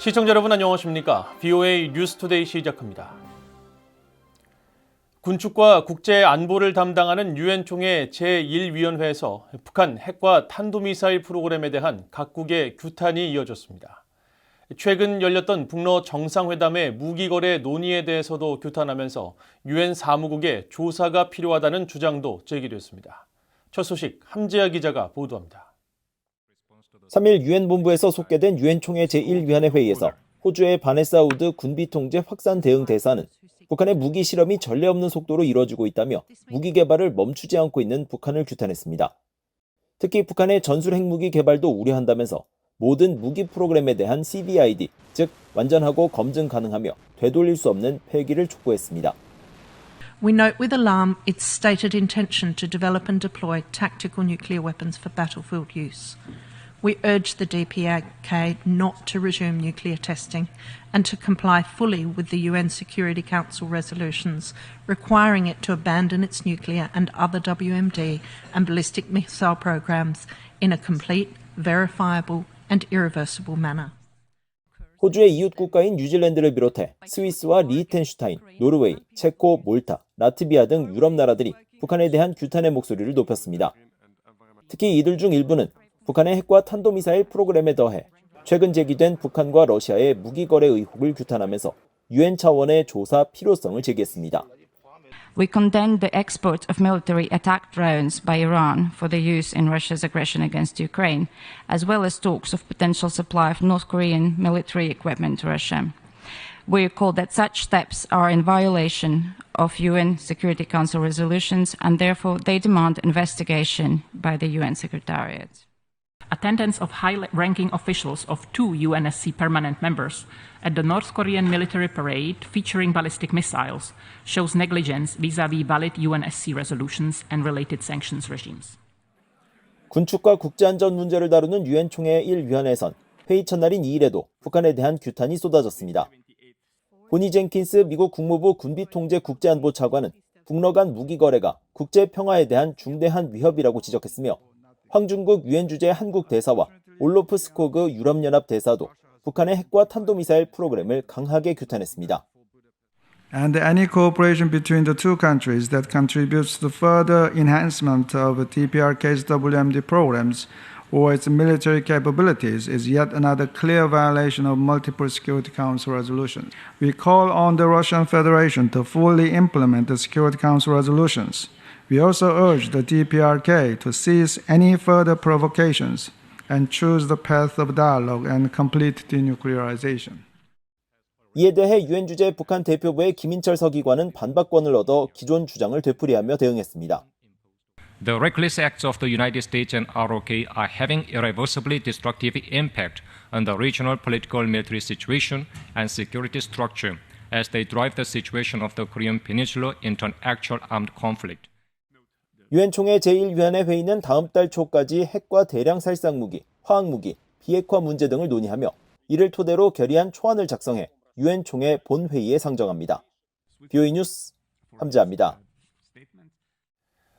시청자 여러분 안녕하십니까? BOA 뉴스투데이 시작합니다. 군축과 국제 안보를 담당하는 유엔 총회 제1위원회에서 북한 핵과 탄도미사일 프로그램에 대한 각국의 규탄이 이어졌습니다. 최근 열렸던 북러 정상회담의 무기 거래 논의에 대해서도 규탄하면서 유엔 사무국의 조사가 필요하다는 주장도 제기됐습니다. 첫 소식 함재하 기자가 보도합니다. 3일 유엔 본부에서 속개된 유엔 총회 제1위원회 회의에서 호주의 바네사 우드 군비 통제 확산 대응 대사는 북한의 무기 실험이 전례 없는 속도로 이뤄지고 있다며 무기 개발을 멈추지 않고 있는 북한을 규탄했습니다. 특히 북한의 전술 핵무기 개발도 우려한다면서 모든 무기 프로그램에 대한 CBID, 즉 완전하고 검증 가능하며 되돌릴 수 없는 폐기를 촉구했습니다. We note with alarm its stated intention to develop and deploy tactical nuclear weapons for battlefield use. We urge the DPRK not to resume nuclear testing and to comply fully with the UN Security Council resolutions requiring it to abandon its nuclear and other WMD and ballistic missile programs in a complete, verifiable, and irreversible manner. 호주의 이웃 국가인 뉴질랜드를 비롯해 스위스와 리히텐슈타인, 노르웨이, 체코, 몰타, 라트비아 등 유럽 나라들이 북한에 대한 규탄의 목소리를 높였습니다. 특히 이들 중 일부는 북한의 핵과 탄도미사일 프로그램에 더해 최근 제기된 북한과 러시아의 무기 거래 의혹을 규탄하면서 유엔 차원의 조사 필요성을 제기했습니다. We condemn the export of military attack drones by Iran for their use in Russia's aggression against Ukraine, as well as talks of potential supply of North Korean military equipment to Russia. We recall that such steps are in violation of UN Security Council resolutions and therefore they demand investigation by the UN Secretariat. Attendance of high ranking officials of two UNSC permanent members at the North Korean military parade featuring ballistic missiles shows negligence vis a vis valid UNSC resolutions and related sanctions regimes. 군축과 국제안전 문제를 다루는 유엔 총회 1위원회에선 회의 첫날인 2일에도 북한에 대한 규탄이 쏟아졌습니다. 보니 젠킨스 미국 국무부 군비통제 국제안보 차관은 북러 간 무기 거래가 국제 평화에 대한 중대한 위협이라고 지적했으며 황중국 유엔 주재 한국 대사와 올로프 스코그 유럽연합 대사도 북한의 핵과 탄도미사일 프로그램을 강하게 규탄했습니다. and any cooperation between the two countries that contributes to further enhancement of TPRK's WMD programs or its military capabilities is yet another clear violation of multiple Security Council resolutions. We call on the Russian Federation to fully implement the Security Council resolutions. We also urge the DPRK to cease any further provocations and choose the path of dialogue and complete denuclearization. 이에 대해 유엔 주재 북한 대표부의 김인철 서기관은 반박권을 얻어 기존 주장을 되풀이하며 대응했습니다. The reckless acts of the United States and ROK are having irreversibly destructive impact on the regional political military situation and security structure as they drive the situation of the Korean Peninsula into an actual armed conflict. 유엔 총회 제1위원회 회의는 다음 달 초까지 핵과 대량 살상 무기, 화학 무기, 비핵화 문제 등을 논의하며 이를 토대로 결의안 초안을 작성해 유엔 총회 본 회의에 상정합니다. BOE 뉴스 함재합니다.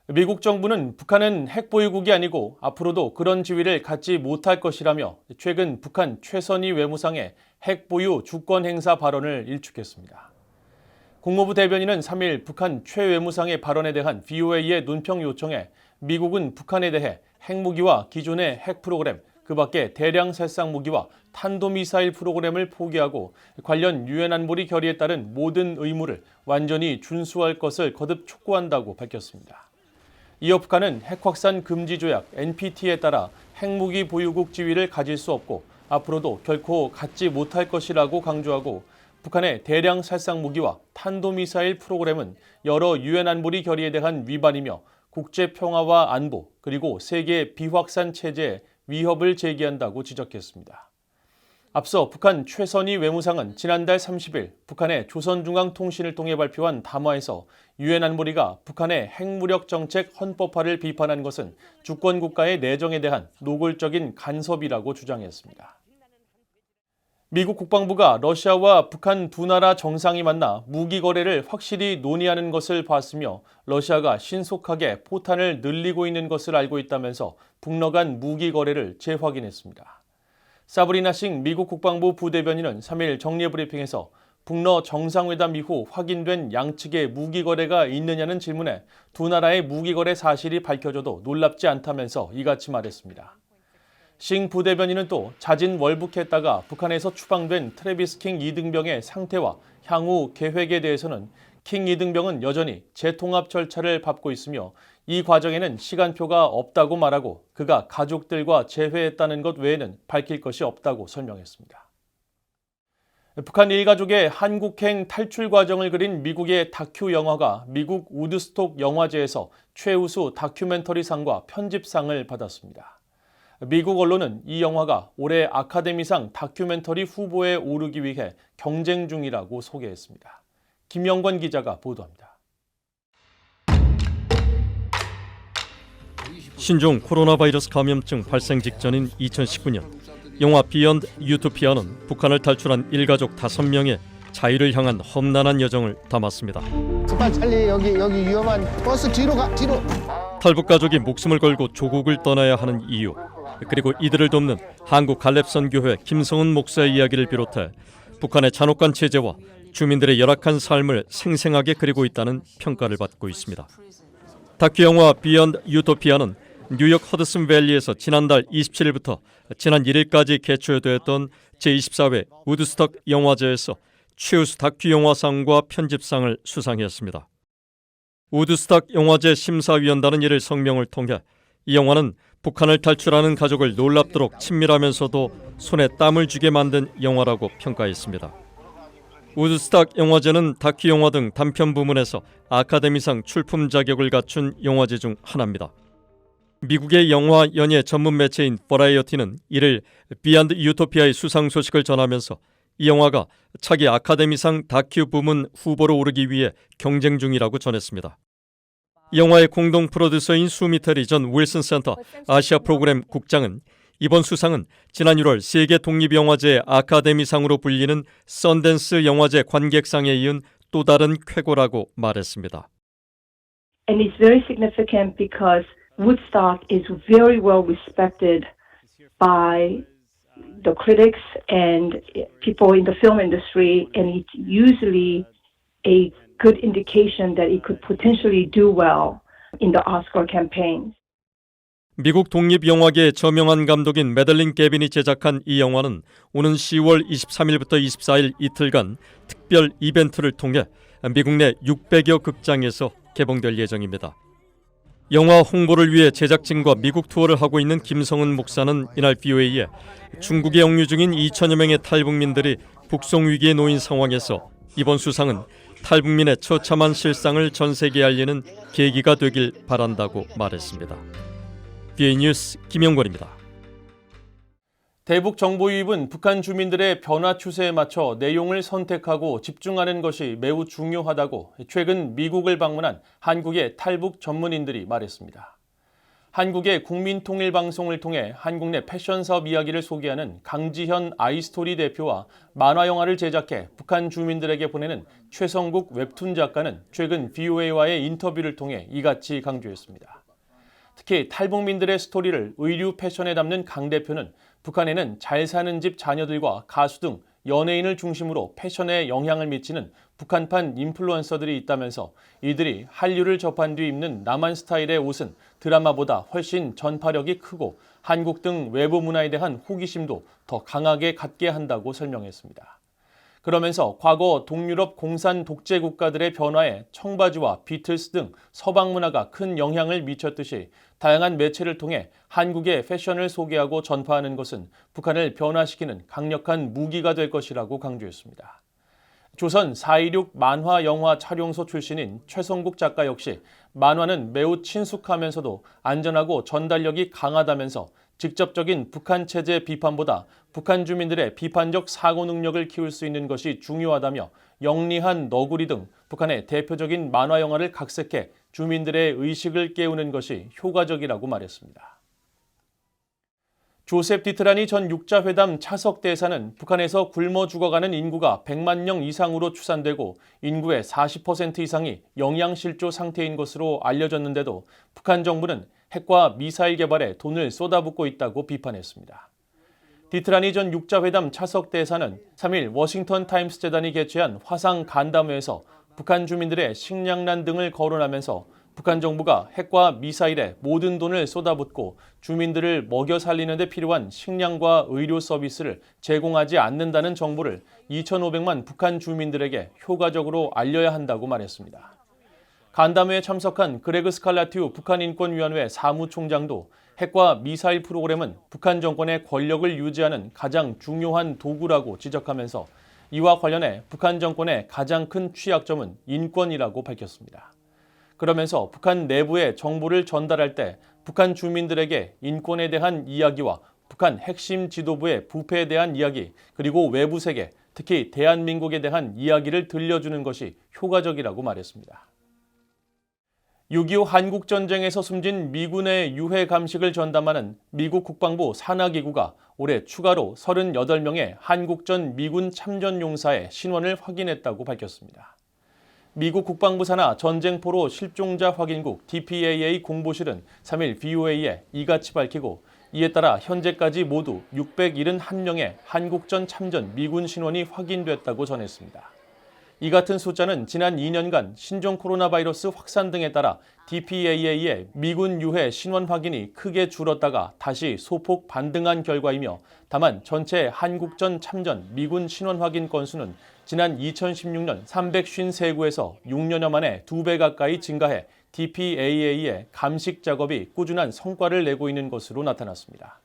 미국 정부는 북한은 핵 보유국이 아니고 앞으로도 그런 지위를 갖지 못할 것이라며 최근 북한 최선희 외무상의 핵 보유 주권 행사 발언을 일축했습니다. 국무부 대변인은 3일 북한 최 외무상의 발언에 대한 VOA의 논평 요청에 미국은 북한에 대해 핵무기와 기존의 핵 프로그램, 그 밖에 대량 살상 무기와 탄도미사일 프로그램을 포기하고 관련 유엔 안보리 결의에 따른 모든 의무를 완전히 준수할 것을 거듭 촉구한다고 밝혔습니다. 이어 북한은 핵 확산 금지 조약 NPT에 따라 핵무기 보유국 지위를 가질 수 없고 앞으로도 결코 갖지 못할 것이라고 강조하고 북한의 대량 살상 무기와 탄도미사일 프로그램은 여러 유엔 안보리 결의에 대한 위반이며 국제 평화와 안보 그리고 세계 비확산 체제에 위협을 제기한다고 지적했습니다. 앞서 북한 최선희 외무상은 지난달 30일 북한의 조선중앙통신을 통해 발표한 담화에서 유엔 안보리가 북한의 핵무력 정책 헌법화를 비판한 것은 주권 국가의 내정에 대한 노골적인 간섭이라고 주장했습니다. 미국 국방부가 러시아와 북한 두 나라 정상이 만나 무기 거래를 확실히 논의하는 것을 봤으며 러시아가 신속하게 포탄을 늘리고 있는 것을 알고 있다면서 북러 간 무기 거래를 재확인했습니다. 사브리나 싱 미국 국방부 부대변인은 3일 정례 브리핑에서 북러 정상회담 이후 확인된 양측의 무기 거래가 있느냐는 질문에 두 나라의 무기 거래 사실이 밝혀져도 놀랍지 않다면서 이같이 말했습니다. 싱 부대변인은 또 자진 월북했다가 북한에서 추방된 트래비스 킹 이등병의 상태와 향후 계획에 대해서는 킹 이등병은 여전히 재통합 절차를 밟고 있으며 이 과정에는 시간표가 없다고 말하고 그가 가족들과 재회했다는 것 외에는 밝힐 것이 없다고 설명했습니다. 북한 일가족의 한국행 탈출 과정을 그린 미국의 다큐 영화가 미국 우드스톡 영화제에서 최우수 다큐멘터리상과 편집상을 받았습니다. 미국 언론은 이 영화가 올해 아카데미상 다큐멘터리 후보에 오르기 위해 경쟁 중이라고 소개했습니다. 김영권 기자가 보도합니다. 신종 코로나 바이러스 감염증 발생 직전인 2019년 영화 비욘드 유토피아는 북한을 탈출한 일가족 5명의 자유를 향한 험난한 여정을 담았습니다. 빨리 찰리 여기 여기 위험한 버스 뒤로 가 뒤로 탈북 가족이 목숨을 걸고 조국을 떠나야 하는 이유 그리고 이들을 돕는 한국 갈렙선 교회 김성은 목사의 이야기를 비롯해 북한의 잔혹한 체제와 주민들의 열악한 삶을 생생하게 그리고 있다는 평가를 받고 있습니다. 다큐 영화 비욘드 유토피아는 뉴욕 허드슨 밸리에서 지난달 27일부터 지난 1일까지 개최되었던 제24회 우드스톡 영화제에서 최우수 다큐 영화상과 편집상을 수상했습니다. 우드스탁 영화제 심사위원단은 이를 성명을 통해 이 영화는 북한을 탈출하는 가족을 놀랍도록 친밀하면서도 손에 땀을 쥐게 만든 영화라고 평가했습니다. 우드스탁 영화제는 다큐 영화 등 단편 부문에서 아카데미상 출품 자격을 갖춘 영화제 중 하나입니다. 미국의 영화 연예 전문 매체인 버라이어티는 이를 비안드 유토피아의 수상 소식을 전하면서 이 영화가 차기 아카데미상 다큐 부문 후보로 오르기 위해 경쟁 중이라고 전했습니다. 이 영화의 공동 프로듀서인 수미테리 전 윌슨 센터 아시아 프로그램 국장은 이번 수상은 지난 1월 세계 독립영화제 아카데미상으로 불리는 썬댄스 영화제 관객상에 이은 또 다른 쾌거라고 말했습니다. And it's very significant because Woodstock is very well respected by the critics and people in the film industry, and it's usually a good indication that it could potentially do well in the Oscar campaigns. 미국 독립 영화계의 저명한 감독인 메들린 게빈이 제작한 이 영화는 오는 10월 23일부터 24일 이틀간 특별 이벤트를 통해 미국 내 600여 극장에서 개봉될 예정입니다. 영화 홍보를 위해 제작진과 미국 투어를 하고 있는 김성은 목사는 이날 BOA에 중국에 영유 중인 2천여 명의 탈북민들이 북송 위기에 놓인 상황에서 이번 수상은 탈북민의 처참한 실상을 전 세계에 알리는 계기가 되길 바란다고 말했습니다. BA 뉴스 김영권입니다. 대북 정보 유입은 북한 주민들의 변화 추세에 맞춰 내용을 선택하고 집중하는 것이 매우 중요하다고 최근 미국을 방문한 한국의 탈북 전문인들이 말했습니다. 한국의 국민통일방송을 통해 한국 내 패션 사업 이야기를 소개하는 강지현 아이스토리 대표와 만화 영화를 제작해 북한 주민들에게 보내는 최성국 웹툰 작가는 최근 VOA와의 인터뷰를 통해 이같이 강조했습니다. 특히 탈북민들의 스토리를 의류 패션에 담는 강 대표는 북한에는 잘 사는 집 자녀들과 가수 등 연예인을 중심으로 패션에 영향을 미치는 북한판 인플루언서들이 있다면서 이들이 한류를 접한 뒤 입는 남한 스타일의 옷은 드라마보다 훨씬 전파력이 크고 한국 등 외부 문화에 대한 호기심도 더 강하게 갖게 한다고 설명했습니다. 그러면서 과거 동유럽 공산 독재 국가들의 변화에 청바지와 비틀스 등 서방 문화가 큰 영향을 미쳤듯이 다양한 매체를 통해 한국의 패션을 소개하고 전파하는 것은 북한을 변화시키는 강력한 무기가 될 것이라고 강조했습니다. 조선 4.16 만화 영화 촬영소 출신인 최성국 작가 역시 만화는 매우 친숙하면서도 안전하고 전달력이 강하다면서 직접적인 북한 체제 비판보다 북한 주민들의 비판적 사고 능력을 키울 수 있는 것이 중요하다며 영리한 너구리 등 북한의 대표적인 만화 영화를 각색해 주민들의 의식을 깨우는 것이 효과적이라고 말했습니다. 조셉 디트라니 전 육자회담 차석 대사는 북한에서 굶어 죽어가는 인구가 100만 명 이상으로 추산되고 인구의 40% 이상이 영양실조 상태인 것으로 알려졌는데도 북한 정부는 핵과 미사일 개발에 돈을 쏟아붓고 있다고 비판했습니다. 디트라니 전 육자회담 차석 대사는 3일 워싱턴 타임스 재단이 개최한 화상 간담회에서 북한 주민들의 식량난 등을 거론하면서 북한 정부가 핵과 미사일에 모든 돈을 쏟아붓고 주민들을 먹여 살리는 데 필요한 식량과 의료 서비스를 제공하지 않는다는 정보를 2,500만 북한 주민들에게 효과적으로 알려야 한다고 말했습니다. 간담회에 참석한 그레그 스칼라티우 북한인권위원회 사무총장도 핵과 미사일 프로그램은 북한 정권의 권력을 유지하는 가장 중요한 도구라고 지적하면서 이와 관련해 북한 정권의 가장 큰 취약점은 인권이라고 밝혔습니다. 그러면서 북한 내부의 정보를 전달할 때 북한 주민들에게 인권에 대한 이야기와 북한 핵심 지도부의 부패에 대한 이야기 그리고 외부 세계 특히 대한민국에 대한 이야기를 들려주는 것이 효과적이라고 말했습니다. 6.25 한국전쟁에서 숨진 미군의 유해 감식을 전담하는 미국 국방부 산하기구가 올해 추가로 38명의 한국전 미군 참전 용사의 신원을 확인했다고 밝혔습니다. 미국 국방부 산하 전쟁포로 실종자 확인국 DPAA 공보실은 3일 VOA에 이같이 밝히고 이에 따라 현재까지 모두 671명의 한국전 참전 미군 신원이 확인됐다고 전했습니다. 이 같은 숫자는 지난 2년간 신종 코로나 바이러스 확산 등에 따라 DPAA의 미군 유해 신원 확인이 크게 줄었다가 다시 소폭 반등한 결과이며 다만 전체 한국전 참전 미군 신원 확인 건수는 지난 2016년 353구에서 6년여 만에 2배 가까이 증가해 DPAA의 감식 작업이 꾸준한 성과를 내고 있는 것으로 나타났습니다.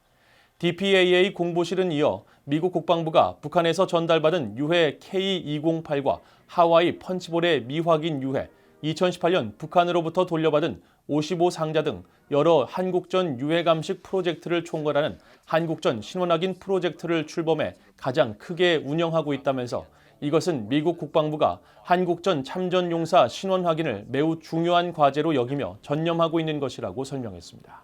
DPAA 공보실은 이어 미국 국방부가 북한에서 전달받은 유해 K208과 하와이 펀치볼의 미확인 유해, 2018년 북한으로부터 돌려받은 55상자 등 여러 한국전 유해 감식 프로젝트를 총괄하는 한국전 신원 확인 프로젝트를 출범해 가장 크게 운영하고 있다면서 이것은 미국 국방부가 한국전 참전 용사 신원 확인을 매우 중요한 과제로 여기며 전념하고 있는 것이라고 설명했습니다.